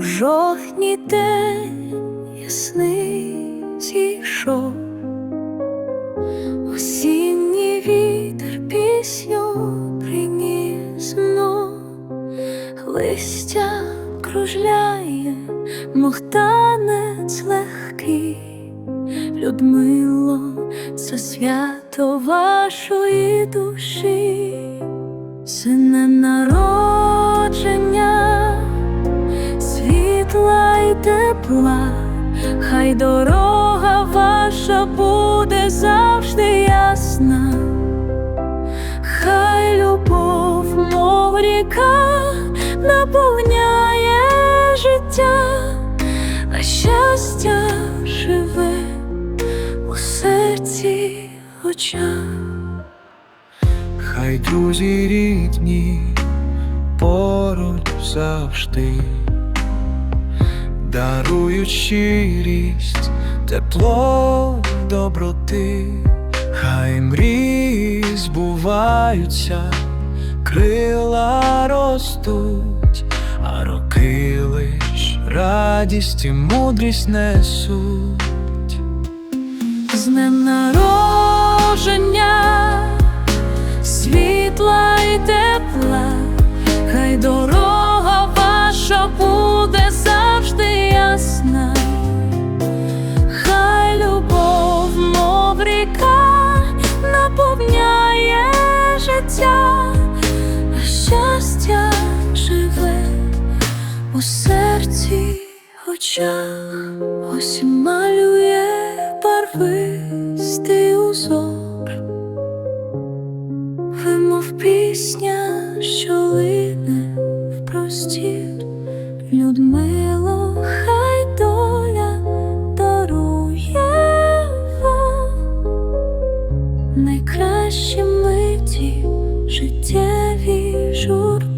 У жовтні день ясний зійшов, осінній вітер пісню приніс знов, листя кружляє, мов танець легкий, Людмило, це свято вашої душі, це не світла й тепла, хай дорога ваша буде завжди ясна, хай любов, мов ріка, наповняє життя, а щастя живе у серці очах. Хай друзі рідні поруч завжди дарують щирість, тепло доброти, хай мрії збуваються, крила ростуть, а роки лиш радість і мудрість несуть. з днем народження, очах, ось малює барвистий узор, вимов пісня, що лине в простір, Людмило, хай доля дарує вам. Найкращі миті життєві журбі.